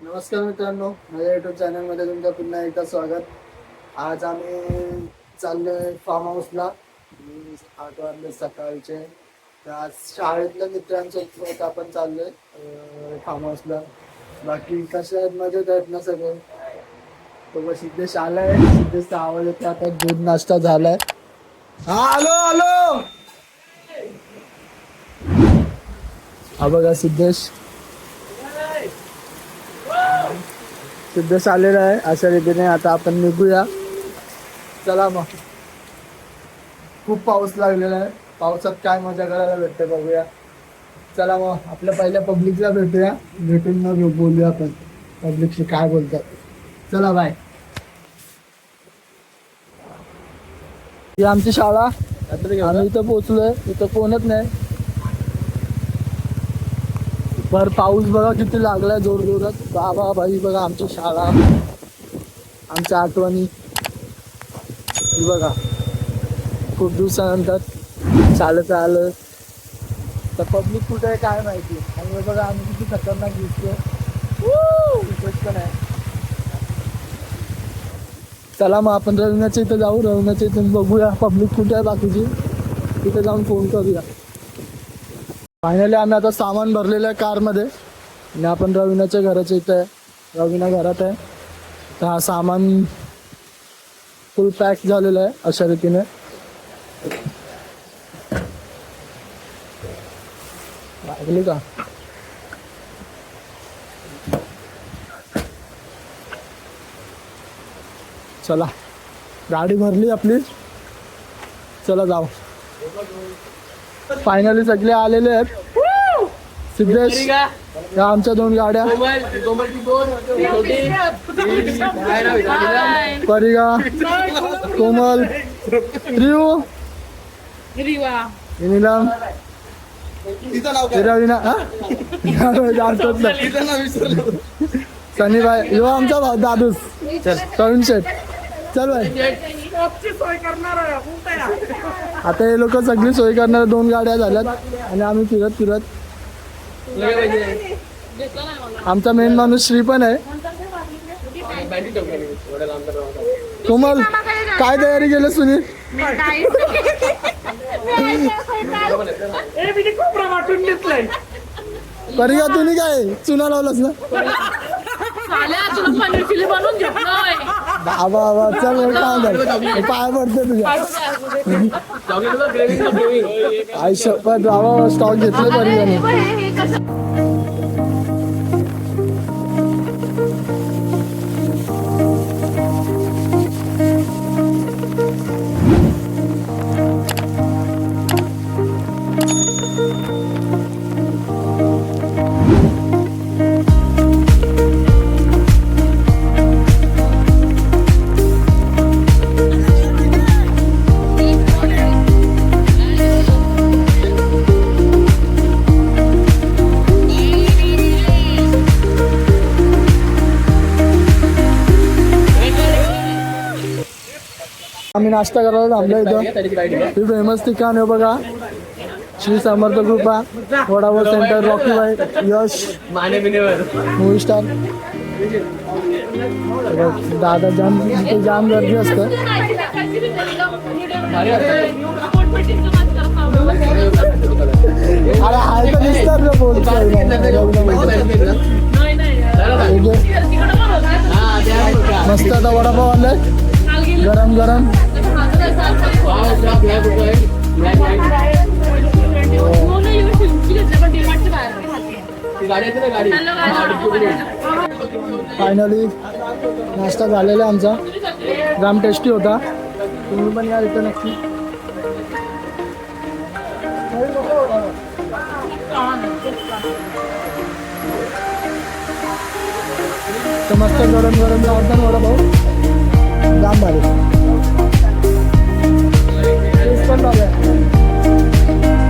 नमस्कार मित्रांनो माझ्या युट्यूब चॅनलमध्ये तुमचं पुन्हा एकदा स्वागत. आज आम्ही चाललोय फार्म हाऊसला आठ वाजले सकाळचे. तर आज शाळेतल्या मित्रांसोबत आपण चाललोय फार्म हाऊसला बाकी कशा आहेत? मजेत आहेत ना सगळे? तो बस सिद्धेश आलाय. सिद्धेशचा आवाज येते आता दूध नाश्ता झालाय. हा आलो आलो! हा बघा सिद्धेश. सिद्धेश आलेला आहे. अशा रीतीने आता आपण निघूया. चला मग. खूप पाऊस लागलेला आहे. पावसात काय मजा करायला भेटते बघूया. चला मग आपल्या पहिल्या पब्लिकला भेटूया. भेटून मग बोलूया आपण. पब्लिकशी काय बोलतात. चला बाय ही आमची शाळा. आम्ही इथं पोहोचलोय. इथं कोणच नाही. बर पाऊस बघा किती लागलाय जोर जोरात. बाबा भाई बघा आमची शाळा. आमच्या आठवणी. बघा. खूप दिवसानंतर चालत आलं तर पब्लिक कुठे आहे काय माहिती? आणि बघा आम्ही किती खतरनाक दिसतोय. पण आहे. चला मग आपण रविनाच्या इथं जाऊ. रविनाच्या इथून बघूया पब्लिक कुठे आहे बाकीची. तिथे जाऊन फोन करूया. फायनली आम्ही आता सामान भरलेलं आहे कारमध्ये. आणि आपण रवीनाच्या घराच्या इथं आहे. रवीना घरात आहे. तर हा सामान फुल पॅक झालेलं आहे अशा रीतीने. लागली का? चला. गाडी भरली आपली. चला जाऊ. फायनली सगळे आलेले आहेत. सिद्धेश या आमच्या दोन गाड्या. परिगा कोमल रिऊ नीलम हा? सनी भाई यो आमचा भाऊ दादूस. प्रवीण शेठ. चल भाई आता हे लोक सगळी सोय करणार दोन गाड्या झाल्यात आणि आम्ही फिरत फिरत. आमचा मेन माणूस श्री पण आहे. कोमल काय तयारी केली सुनील? परिगा तुम्ही काय चुना लावलास ना? बाबा बाबा चल मग काय झालं पाय पडते तुझ्या. आई शपथ बाबा स्टॉक घेतलं परिगाने आम्ही नाश्ता करायला थांबलो इथं. ही फेमस ठिकाण आहे बघा. Shri Samarth Kripa vada pav centre Rocky by Yash. Movie star दादा जाम इथे जाम गर्दी असतं. अरे हाय तर दिसतात ना बोलतोय मस्त आता वडापाव आलाय गरम गरम. फायनली नाश्ता झालेला आहे आमचा. जाम टेस्टी होता. तुम्ही पण या इथं नक्की. तर मस्त गरम गरम जाऊन वडा भाऊ. जाम भारी. टेस्ट पण भारी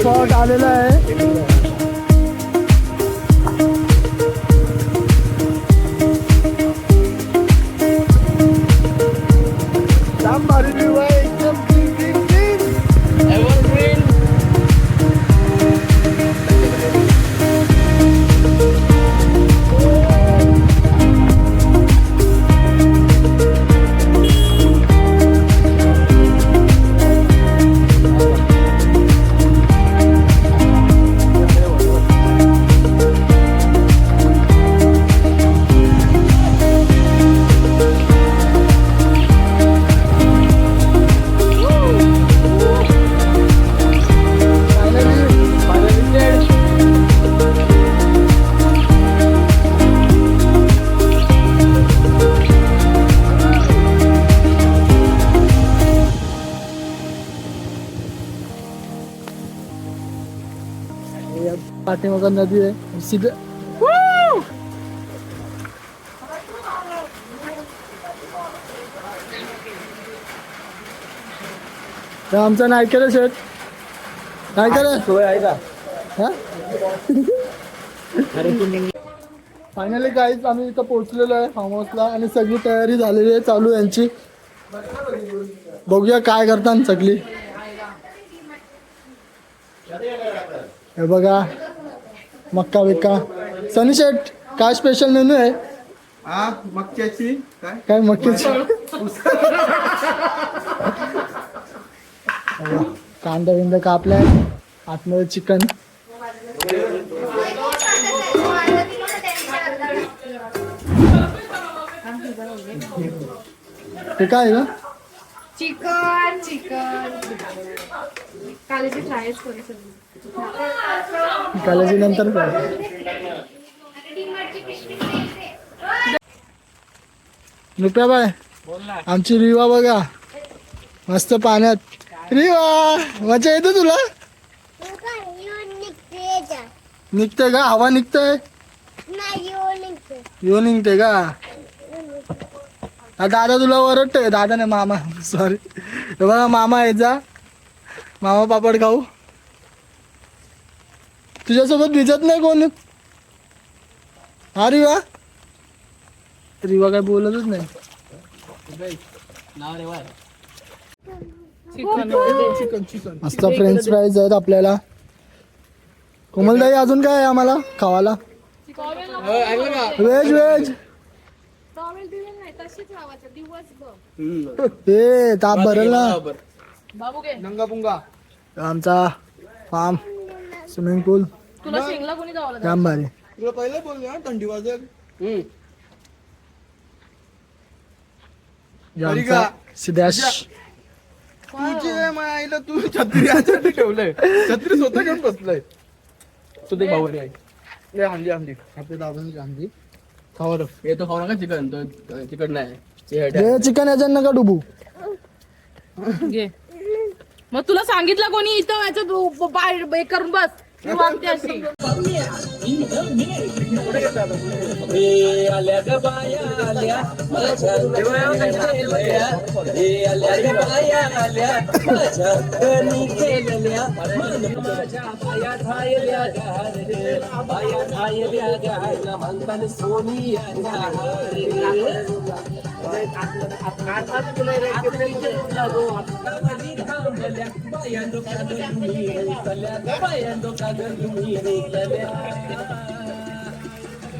स्पॉट आलेला आहे. पाठीमाग नदी आहे सीधे तर आमचा नाही केलं शेट काय केलं सोय आहे का फायनली काहीच आम्ही इथं पोहोचलेलो आहे. फार्म हाऊसला आणि सगळी तयारी झालेली आहे. चालू यांची. बघूया काय करतात सगळी. हे बघा. मक्का बिक्का सनी शेट काय स्पेशल मेनू आहे? हा मक्याची काय? काय मक्कीची कांदा बिंदा कापलाय. आतमध्ये चिकन. ते काय आहे का चिकन चिकन. कालेजी फ्रायच करू सगळी कालाजी नंतर रुपया बाय. आमची रिवा बघा. मस्त पाण्यात. रिवा मजा येते तुला? निघते का? हवा निघते? येऊ निघते का? दादा तुला ओरडतोय. दादा नाही मामा. सॉरी बघा मामा यायचा मामा पापड खाऊ. तुझ्यासोबत भिजत नाही कोण? हा रिवा. रिवा काय बोलतच नाही. मस्त फ्रेंच फ्राईज आहेत आपल्याला. कोमलताई अजून काय आहे आम्हाला खावाला? Veg veg. हे ताप भरल ना. बाबू. घे नंगा पुंगा. आमचा फार्म स्विमिंग पूल तुला शेंगला कोणी जावं जाम भारी. तुला पहिलं बोलले ना थंडी वाजेल. हम्म. हे आमचा सिद्धेश. तुझी मायला तू छत्री याच्यासाठी ठेवलंय. छत्री स्वतः घेऊन बसलाय. तू ते भाऊ आहे ले आणली आणली आपल्या दाबाने गांधी खावर हे तो खाऊ नका चिकन? तो चिकन नाही. हे चिकन याच्यात नका डुबू. घे. मग तुला सांगितलं कोणी इथं याच्यात बाहेर हे करून बस. मी वागते अशी हे. हे सोनी आल्या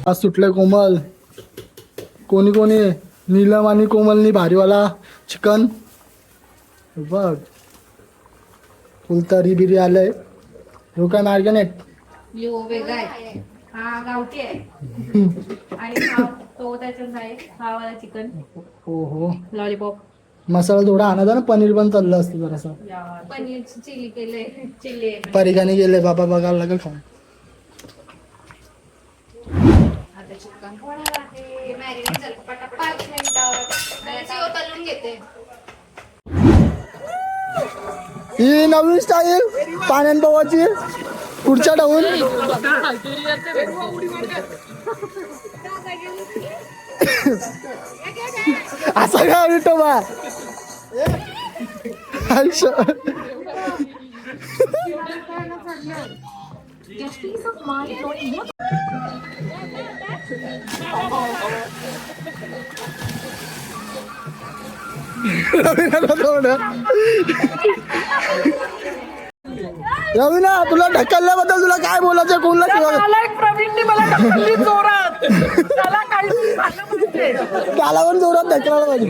आज सुटले कोमल. कोणी कोणी नीलम आणि कोमलनी भारीवाला चिकन. बघ. फुलतारी बिरी आलंय. हो काय हा गावठी आहे. आणि हा तो त्याच्यात आहे हा वाला चिकन. हो हो लॉलीपॉप. मसाला थोडा आणायचा ना पनीर पण चाललं असतं जरासा. पनीरची चिली केले चिली परिकाने गेले बाबा बघायला लागेल खाऊन. आता चिकन होणार आहे? मॅरिनेट झालं पटापट. पाच मिनिटावर तळून घेते. ही नवीन स्टाईल पाण्यान पवाची पुढच्या टाऊन असा काय उलटो बा आयुष्य रवीना थोडं रवीना तुला ढकलल्याबद्दल तुला काय बोलायचं कोणला प्रवीणने मला ढकलली जोरात. त्याला काही झालं पाहिजे त्याला पण जोरात ढकलायला पाहिजे.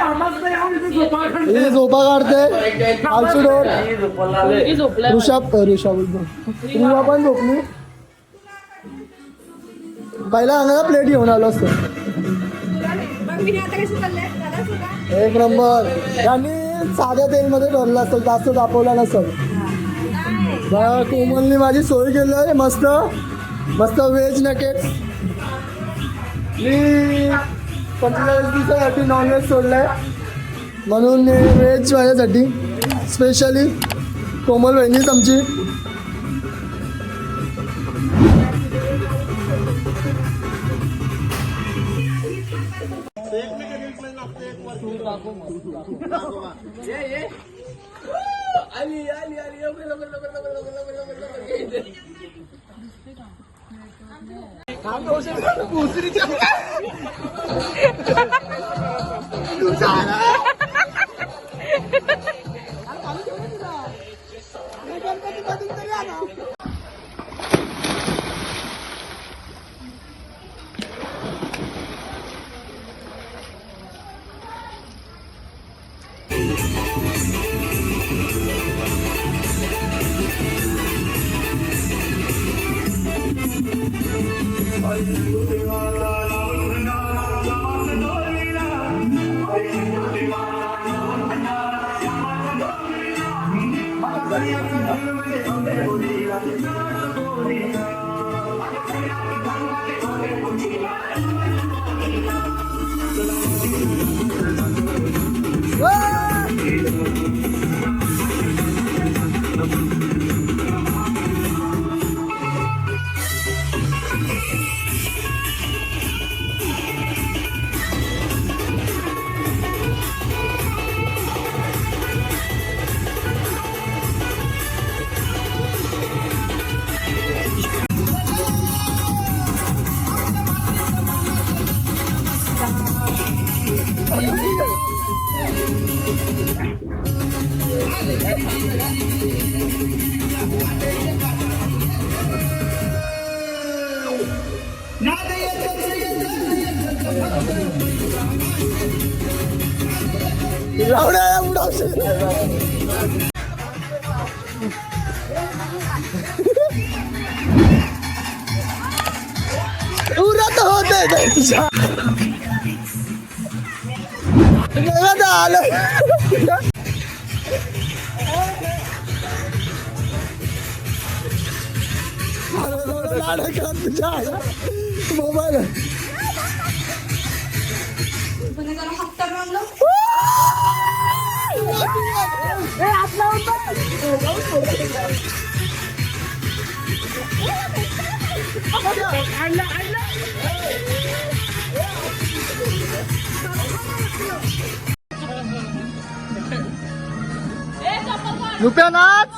ही झोपा काढते खालची डोर ऋषभ ऋषभ रिवा पण झोपली? पहिला अंगाला प्लेट घेऊन आलो असतो. एक नंबर. त्यांनी साध्या तेलमध्ये भरलं असेल जास्त दाखवला नसेल. कोमलनी माझी सोय केली आहे. मस्त. मस्त व्हेज नकेट पंचेचाळीस दिवसासाठी नॉनव्हेज सोडलंय. म्हणून व्हेज माझ्यासाठी स्पेशली कोमल बहिणीच आमची. 哈哈哈 Whoa! लावण्या उडावशे उरत होते त्यांच्या नव्यानं आलं तुझ्या मोबाईल रुपया नाच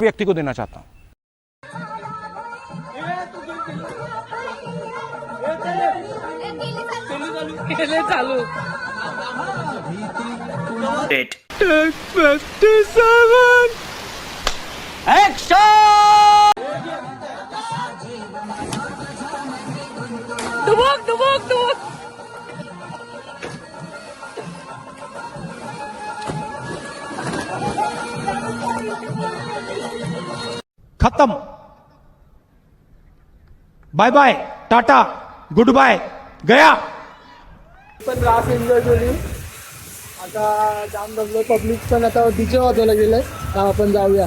व्यक्ति को देना चाहता हूँ। केले चालू डुबुक। खत्म। Bye bye tata good bye गया। पण रास एन्जॉय केली. आता जाम जमलो पब्लिक पण आता डीजे वाजवायला गेलंय. तर आपण जाऊया.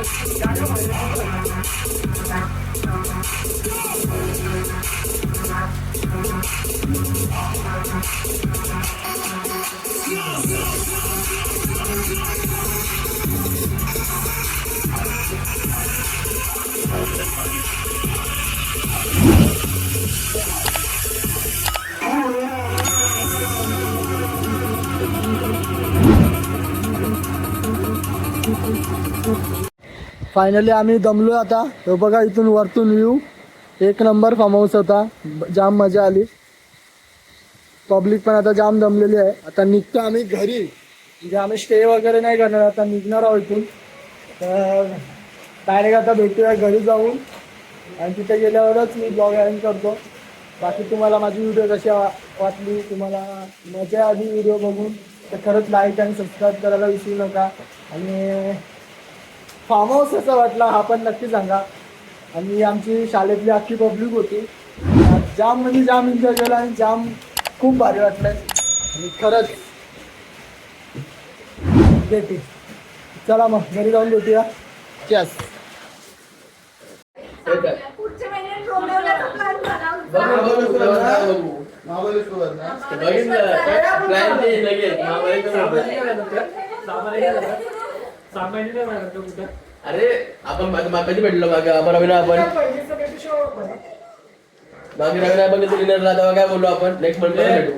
No, no, no. फायनली आम्ही दमलो आता. तो बघा इथून वरतून व्ह्यू एक नंबर फार्म हाऊस होता. जाम मजा आली. पब्लिक पण आता जाम दमलेली आहे. आता निघतो आम्ही घरी. म्हणजे आम्ही स्टे वगैरे नाही करणार. आता निघणार आहोत इथून. तर डायरेक्ट आता भेटूया घरी जाऊन आणि तिथे गेल्यावरच मी ब्लॉग अरेंज करतो. बाकी तुम्हाला माझी व्हिडिओ कशी वा- वाटली तुम्हाला मजा आली व्हिडिओ बघून तर खरंच लाईक आणि सबस्क्राईब करायला विसरू नका. आणि फार्म हाऊस कसा वाटला हा पण नक्की सांगा. आणि आमची शाळेतली अख्खी पब्लिक होती. जाम म्हणजे जाम एन्जॉय केला आणि जाम खूप भारी वाटलं. आणि खरंच भेटी चला मग घरी जाऊन भेटूया. चस अरे आपण माग- भेटलो मागे. आपण रवीना आपण. मागे रवीना आपण कधी डिनरला तेव्हा काय बोललो आपण? नेक्स्ट मंथ भेटू?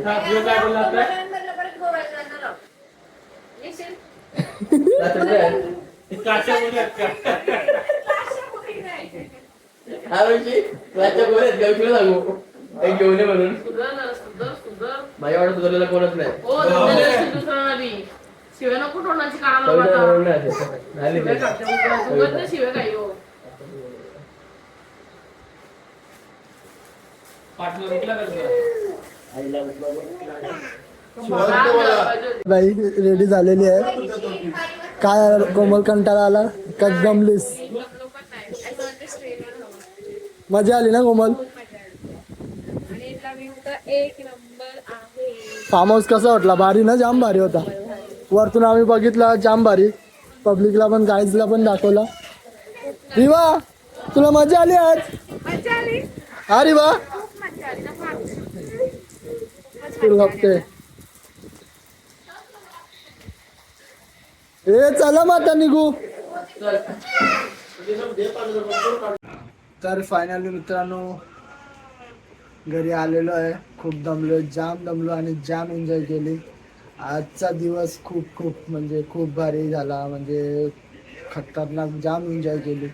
रात्री काय? हा रोशी तुला सांगू. एक घेऊन ये म्हणून. माझ्या वाटत तुझ्याला कोणच नाही. हो शिव्या. काढते, उगाच- उगाच नाही शिव्या काही हो. बाई रेडी झालेली आहे. काय कोमल कंटाळा आला? का जमलीस मजा आली ना कोमल? आणि इथला view तर एक नंबर आहे. फार्म हाऊस कसा वाटला? भारी ना? जाम भारी होता. वरतून आम्ही बघितला जाम भारी पब्लिकला पण गाईजला पण दाखवला. रिवा तुला मजा आली आज? हा रिवा. खूप मजा आली ना फार. तू बघते ए चला मग आता निघू. तर फायनली मित्रांनो घरी आलेलो आहे. खूप दमलो जाम दमलो आणि जाम एन्जॉय केली. आजचा दिवस खूप खूप म्हणजे खूप भारी झाला. म्हणजे खतरनाक जाम एन्जॉय केली.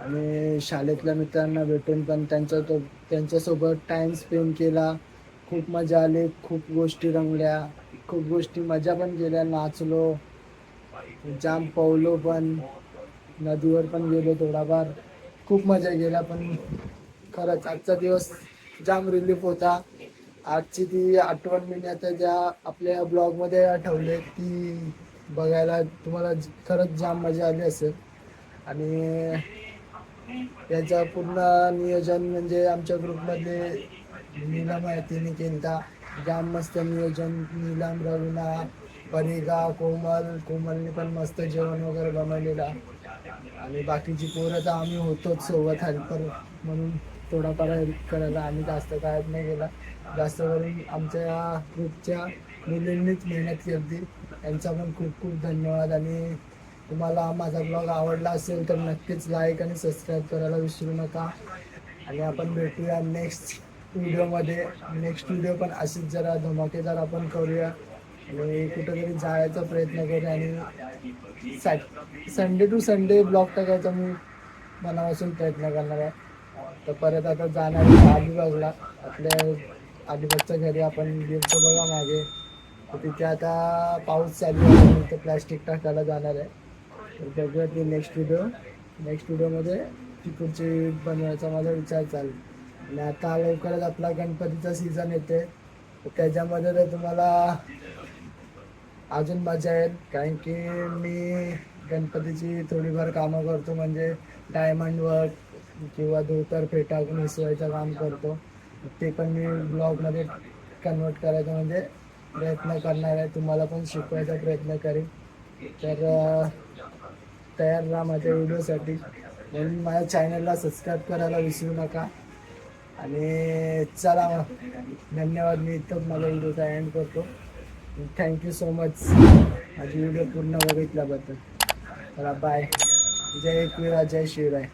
आणि शाळेतल्या मित्रांना भेटून पण त्यांच्या तो त्यांच्यासोबत टाइम स्पेंड केला. खूप मजा आली खूप गोष्टी रंगल्या. खूप गोष्टी मजा पण केल्या. नाचलो जाम पवलो पण. नदीवर पण गेलो थोडाफार. खूप मजा केल्या पण खरंच आजचा दिवस जाम रिलीफ होता. आजची ती आठवण मी आता ज्या आपल्या ब्लॉगमध्ये आठवले ती बघायला तुम्हाला खरंच जाम मजा आली असेल. आणि याचं पूर्ण नियोजन म्हणजे आमच्या ग्रुपमध्ये नीलम आहे तिने केलता. जाम मस्त नियोजन नीलम रवीना परिगा कोमल कोमलने पण मस्त जेवण वगैरे बनवलेला. आणि बाकीची पोरं तर आम्ही होतोच सोबत हेल्पर म्हणून थोडाफार हेल्प करायला आम्ही जास्त काय नाही केला जास्त करून आमच्या ग्रुपच्या मुलींनीच मेहनत केली त्यांचा पण खूप खूप धन्यवाद. आणि तुम्हाला माझा ब्लॉग आवडला असेल तर नक्कीच लाईक आणि सबस्क्राईब करायला विसरू नका. आणि आपण भेटूया नेक्स्ट व्हिडिओमध्ये नेक्स्ट व्हिडिओ पण अशीच जरा धमाकेदार आपण करूया. आणि कुठेतरी जायचा प्रयत्न करूया आणि Sat Sunday to Sunday vlog टाकायचा मी मनापासून प्रयत्न करणार आहे. तर परत आता जाणार आहे अलिबागला आपल्या अलिबागच्या घरी आपण गेलतो बघा मागे. तर तिथे आता पाऊस चालू आहे तर प्लॅस्टिक टाकायला जाणार आहे. तर बघूया ती नेक्स्ट व्हिडिओ नेक्स्ट व्हिडिओमध्ये तिकडची बनवायचा माझा विचार चालू. आणि आता लवकरच आपला गणपतीचा सीझन येते तर त्याच्यामध्ये तर तुम्हाला अजून मजा येईल कारण की मी गणपतीची थोडीफार कामं करतो म्हणजे डायमंड वर्क किंवा धोतर फेटा नेसवायचं काम करतो. ते पण मी ब्लॉगमध्ये कन्वर्ट करायचं म्हणजे प्रयत्न करणार आहे. तुम्हाला पण शिकवायचा प्रयत्न करेन. तर तयार राहा माझ्या व्हिडिओसाठी म्हणून माझ्या चॅनलला सबस्क्राईब करायला विसरू नका. आणि चला मग. धन्यवाद. मी इथं माझा व्हिडिओचा एंड करतो. थँक्यू सो मच माझी व्हिडिओ पूर्ण बघितल्याबद्दल. चला बाय जय एकविरा जय शिवराय.